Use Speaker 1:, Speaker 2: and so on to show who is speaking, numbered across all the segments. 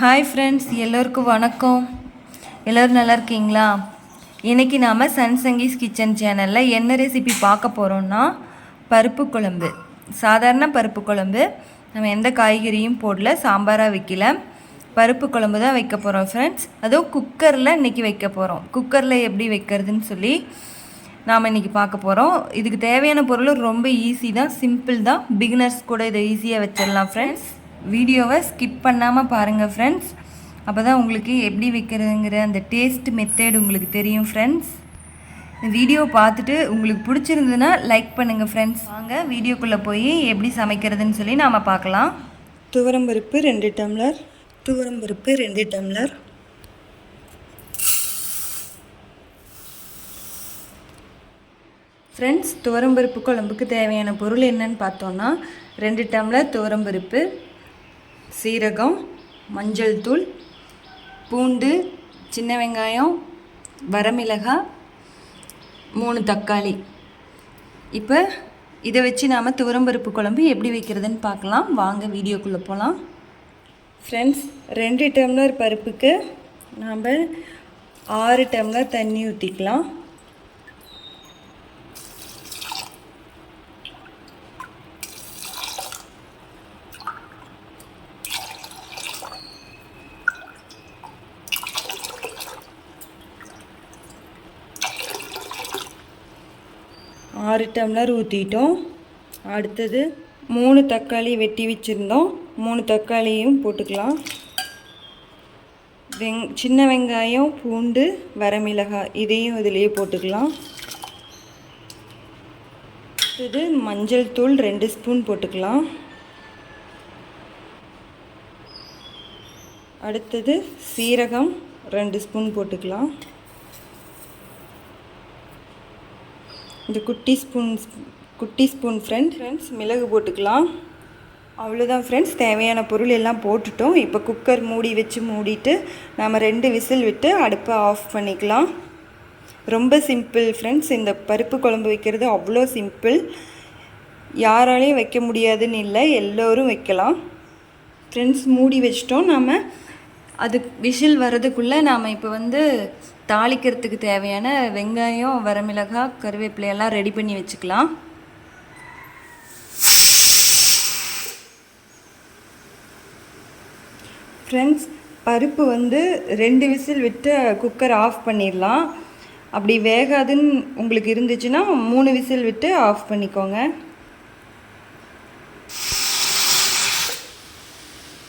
Speaker 1: Hi friends எல்லோருக்கும் வணக்கம். எல்லோரும் நல்லா இருக்கீங்களா? இன்றைக்கி நாம் சன்சங்கீஸ் கிச்சன் சேனலில் என்ன ரெசிபி பார்க்க போகிறோம்னா பருப்பு குழம்பு. சாதாரண பருப்பு குழம்பு. நம்ம எந்த காய்கறியும் போடல சாம்பாராக வைக்கல. பருப்பு குழம்பு தான் வைக்க போகிறோம் ஃப்ரெண்ட்ஸ் அதுவும் குக்கரில் இன்றைக்கி வைக்க போகிறோம் குக்கரில் எப்படி வைக்கிறதுன்னு சொல்லி நாம் இன்றைக்கி பார்க்க போகிறோம் இதுக்கு தேவையான பொருள் ரொம்ப ஈஸி தான் சிம்பிள் தான். பிகினர்ஸ் கூட இதை ஈஸியாக வச்சிடலாம் ஃப்ரெண்ட்ஸ் வீடியோவை ஸ்கிப் பண்ணாமல் பாருங்கள் ஃப்ரெண்ட்ஸ் அப்போ தான் உங்களுக்கு எப்படி வைக்கிறதுங்கிற அந்த டேஸ்ட் மெத்தேட் உங்களுக்கு தெரியும் ஃப்ரெண்ட்ஸ் வீடியோ பார்த்துட்டு உங்களுக்கு பிடிச்சிருந்ததுன்னா லைக் பண்ணுங்கள் ஃப்ரெண்ட்ஸ் வாங்க வீடியோக்குள்ளே போய் எப்படி சமைக்கிறதுன்னு சொல்லி நாம் பார்க்கலாம்.
Speaker 2: துவரம்பருப்பு ரெண்டு டம்ளர். துவரம்பருப்பு ரெண்டு டம்ளர்.
Speaker 1: ஃப்ரெண்ட்ஸ் துவரம்பருப்பு குழம்புக்கு தேவையான பொருள் என்னன்னு பார்த்தோன்னா ரெண்டு டம்ளர் துவரம்பருப்பு சீரகம் மஞ்சள் தூள் பூண்டு சின்ன வெங்காயம் வரமிளகாய் மூணு தக்காளி. இப்போ இதை வச்சு நாம் துவரம்பருப்பு குழம்பு எப்படி வைக்கிறதுன்னு பார்க்கலாம். வாங்க வீடியோக்குள்ளே போகலாம்
Speaker 2: ஃப்ரெண்ட்ஸ் ரெண்டு டம்ளர் பருப்புக்கு நாம் ஆறு டம்ளர் தண்ணி ஊற்றிக்கலாம் ஆறு டம்ளர் ஊற்றிட்டோம் அடுத்தது மூணு தக்காளி வெட்டி வச்சுருந்தோம். மூணு தக்காளியும் போட்டுக்கலாம். வெங் சின்ன வெங்காயம் பூண்டு வரமிளகாய் இதையும் இதிலேயே போட்டுக்கலாம். அடுத்தது மஞ்சள் தூள் ரெண்டு ஸ்பூன் போட்டுக்கலாம். அடுத்தது சீரகம் ரெண்டு ஸ்பூன் போட்டுக்கலாம். இந்த குட்டி ஸ்பூன் குட்டி ஸ்பூன் ஃப்ரெண்ட் ஃப்ரெண்ட்ஸ் மிளகு போட்டுக்கலாம். அவ்வளோதான் ஃப்ரெண்ட்ஸ் தேவையான பொருள் எல்லாம் போட்டுட்டோம். இப்போ குக்கர் மூடி வச்சு மூடிட்டு நம்ம ரெண்டு விசில் விட்டு அடுப்பை ஆஃப் பண்ணிக்கலாம். ரொம்ப சிம்பிள் ஃப்ரெண்ட்ஸ் இந்த பருப்பு குழம்பு வைக்கிறது அவ்வளோ சிம்பிள் யாராலையும் வைக்க முடியாதுன்னு இல்லை. எல்லோரும் வைக்கலாம். ஃப்ரெண்ட்ஸ் மூடி வச்சிட்டோம். நாம்
Speaker 1: அது விஷில் வர்றதுக்குள்ளே நாம் இப்போ வந்து தாளிக்கிறதுக்கு தேவையான வெங்காயம் வரமிளகாய் கருவேப்பிலையெல்லாம் ரெடி பண்ணி வச்சுக்கலாம்.
Speaker 2: ஃப்ரெண்ட்ஸ் பருப்பு வந்து ரெண்டு விசில் விட்டு குக்கர் ஆஃப் பண்ணிடலாம். அப்படி வேகாதுன்னு உங்களுக்கு இருந்துச்சுன்னா மூணு விசில் விட்டு ஆஃப் பண்ணிக்கோங்க.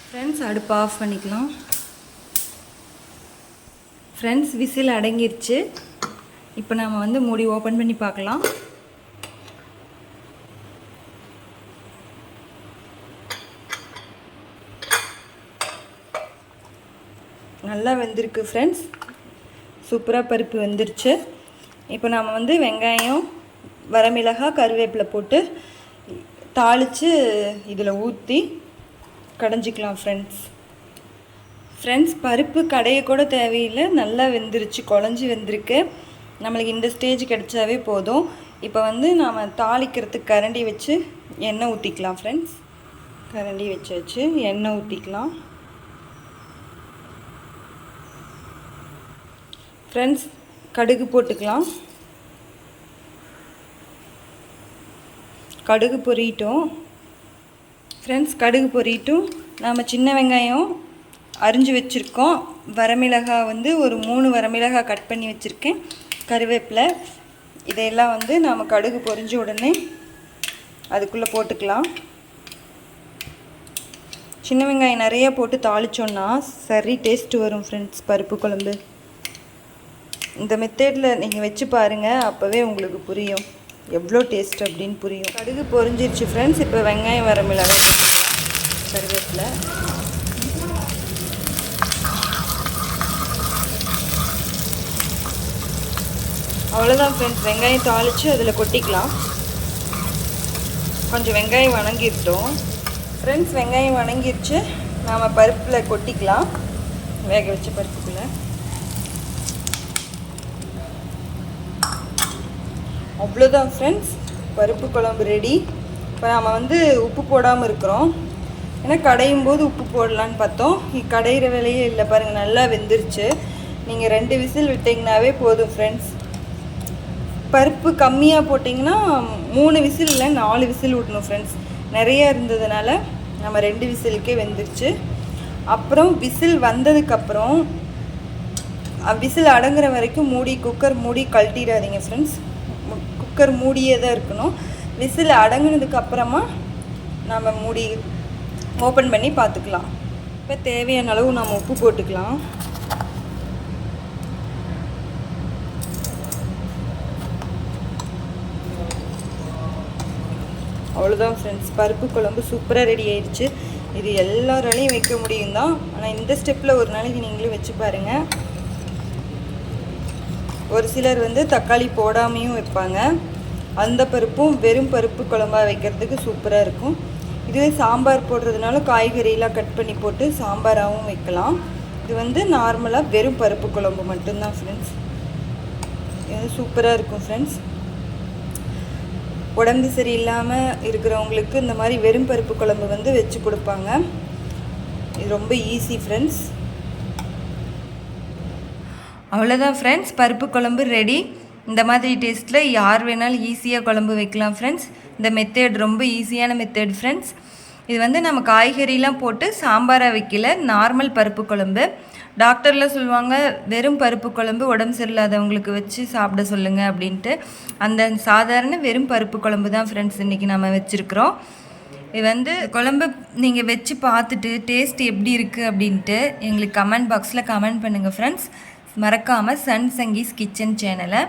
Speaker 1: ஃப்ரெண்ட்ஸ் அடுப்பு ஆஃப் பண்ணிக்கலாம். ஃப்ரெண்ட்ஸ் விசில் அடங்கிருச்சு. இப்போ நாம் வந்து மூடி ஓப்பன் பண்ணி பார்க்கலாம்.
Speaker 2: நல்லா வெந்திருக்கு ஃப்ரெண்ட்ஸ் சூப்பராக பருப்பு வெந்துருச்சு. இப்போ நாம் வந்து வெங்காயம் வரமிளகாய் கருவேப்பிலை போட்டு தாளித்து இதில் ஊற்றி கடைஞ்சிக்கலாம் ஃப்ரெண்ட்ஸ் ஃப்ரெண்ட்ஸ் பருப்பு கடையை கூட தேவையில்லை. நல்லா வெந்துருச்சு குழஞ்சி வெந்திருக்கு. நம்மளுக்கு இந்த ஸ்டேஜ் கிடைச்சாவே போதும். இப்போ வந்து நாம் தாளிக்கிறதுக்கு கரண்டி வச்சு எண்ணெய் ஊற்றிக்கலாம் ஃப்ரெண்ட்ஸ் கரண்டி வச்சு வச்சு எண்ணெய் ஊற்றிக்கலாம் ஃப்ரெண்ட்ஸ் கடுகு போட்டுக்கலாம். கடுகு பொரியட்டும் ஃப்ரெண்ட்ஸ் கடுகு பொரியட்டும் நாம் சின்ன வெங்காயம் அரிஞ்சு வச்சுருக்கோம். வரமிளகாய் வந்து ஒரு மூணு வரமிளகாய் கட் பண்ணி வச்சுருக்கேன். கருவேப்பிலை. இதையெல்லாம் வந்து நாம் கடுகு பொரிஞ்ச உடனே அதுக்குள்ளே போட்டுக்கலாம். சின்ன வெங்காயம் நிறைய போட்டு தாளித்தோன்னா சரி டேஸ்ட் வரும் ஃப்ரெண்ட்ஸ் பருப்பு குழம்பு. இந்த மெத்தேடில் நீங்கள் வச்சு பாருங்கள் அப்போவே உங்களுக்கு புரியும். எவ்வளோ டேஸ்ட் அப்படின்னு புரியும். கடுகு பொரிஞ்சிருச்சு ஃப்ரெண்ட்ஸ் இப்போ வெங்காயம் வர மிளகாய் கருவேப்பில் கருவேப்பிலை. அவ்வளோதான் ஃப்ரெண்ட்ஸ் வெங்காயம் தாளித்து அதில் கொட்டிக்கலாம். கொஞ்சம் வெங்காயம் வணங்கிட்டோம் ஃப்ரெண்ட்ஸ் வெங்காயம் வணங்கிடுச்சு நாம் பருப்பில் கொட்டிக்கலாம். வேக வச்ச பருப்புக்குள்ளே. அவ்வளோதான் ஃப்ரெண்ட்ஸ் பருப்பு குழம்பு ரெடி இப்போ நாம் வந்து உப்பு போடாமல் இருக்கிறோம். ஏன்னா கடையும் போது உப்பு போடலான்னு பார்த்தோம். கடையிற வேலையே இல்லை பாருங்கள் நல்லா வெந்துருச்சு. நீங்கள் ரெண்டு விசில் விட்டிங்கனாவே போதும் ஃப்ரெண்ட்ஸ் பருப்பு கம்மியாக போட்டிங்கன்னா மூணு விசில் இல்லை நாலு விசில் விடணும் ஃப்ரெண்ட்ஸ் நிறைய இருந்ததுனால நம்ம ரெண்டு விசிலுக்கே வெந்துருச்சு. அப்புறம் விசில் வந்ததுக்கப்புறம் விசில் அடங்குற வரைக்கும் மூடி குக்கர் மூடி கழட்டிடாதீங்க ஃப்ரெண்ட்ஸ் குக்கர் மூடியே தான் இருக்கணும். விசில் அடங்குனதுக்கப்புறமா நம்ம மூடி ஓப்பன் பண்ணி பார்த்துக்கலாம். இப்போ தேவையான அளவு நம்ம உப்பு போட்டுக்கலாம். அவ்வளோதான் ஃப்ரெண்ட்ஸ் பருப்பு குழம்பு சூப்பராக ரெடி ஆயிடுச்சு. இது எல்லாராலையும் வைக்க முடியும் தான் ஆனால் இந்த ஸ்டெப்பில் ஒரு நாளைக்கு நீங்களும் வச்சு பாருங்கள் ஒரு சிலர் வந்து தக்காளி போடாமையும் வைப்பாங்க. அந்த பருப்பும் வெறும் பருப்பு குழம்பா வைக்கிறதுக்கு சூப்பராக இருக்கும். இதுவே சாம்பார் போடுறதுனால காய்கறியெலாம் கட் பண்ணி போட்டு சாம்பாராகவும் வைக்கலாம். இது வந்து நார்மலாக வெறும் பருப்பு குழம்பு மட்டும்தான் ஃப்ரெண்ட்ஸ் இது சூப்பராக இருக்கும் ஃப்ரெண்ட்ஸ் உடம்பு சரியில்லாமல் இருக்கிறவங்களுக்கு இந்த மாதிரி வெறும் பருப்பு குழம்பு வந்து வச்சு கொடுப்பாங்க. இது ரொம்ப ஈஸி ஃப்ரெண்ட்ஸ்
Speaker 1: அவ்வளோதான் ஃப்ரெண்ட்ஸ் பருப்பு குழம்பு ரெடி இந்த மாதிரி டேஸ்ட்டில் யார் வேணாலும் ஈஸியாக குழம்பு வைக்கலாம் ஃப்ரெண்ட்ஸ் இந்த மெத்தேட் ரொம்ப ஈஸியான மெத்தேட் ஃப்ரெண்ட்ஸ் இது வந்து நம்ம காய்கறிலாம் போட்டு சாம்பாராக வைக்கல. நார்மல் பருப்பு குழம்பு. டாக்டர்லாம் சொல்லுவாங்க வெறும் பருப்பு குழம்பு உடம்பு சரியில்லாதவங்களுக்கு வச்சு சாப்பிட சொல்லுங்கள் அப்படின்ட்டு. அந்த சாதாரண வெறும் பருப்பு குழம்பு தான் ஃப்ரெண்ட்ஸ் இன்றைக்கி நம்ம வச்சுருக்குறோம். இது வந்து குழம்பு நீங்கள் வச்சு பார்த்துட்டு டேஸ்ட் எப்படி இருக்குது அப்படின்ட்டு எங்களுக்கு கமெண்ட் பாக்ஸில் கமெண்ட் பண்ணுங்கள் ஃப்ரெண்ட்ஸ் மறக்காமல் சன் சங்கீஸ் கிச்சன் சேனலை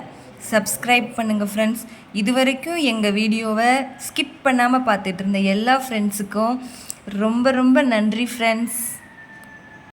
Speaker 1: சப்ஸ்கிரைப் பண்ணுங்கள் ஃப்ரெண்ட்ஸ் இது வரைக்கும் எங்கள் வீடியோவை ஸ்கிப் பண்ணாமல் பார்த்துட்டு இருந்த எல்லா ஃப்ரெண்ட்ஸுக்கும் ரொம்ப ரொம்ப நன்றி ஃப்ரெண்ட்ஸ்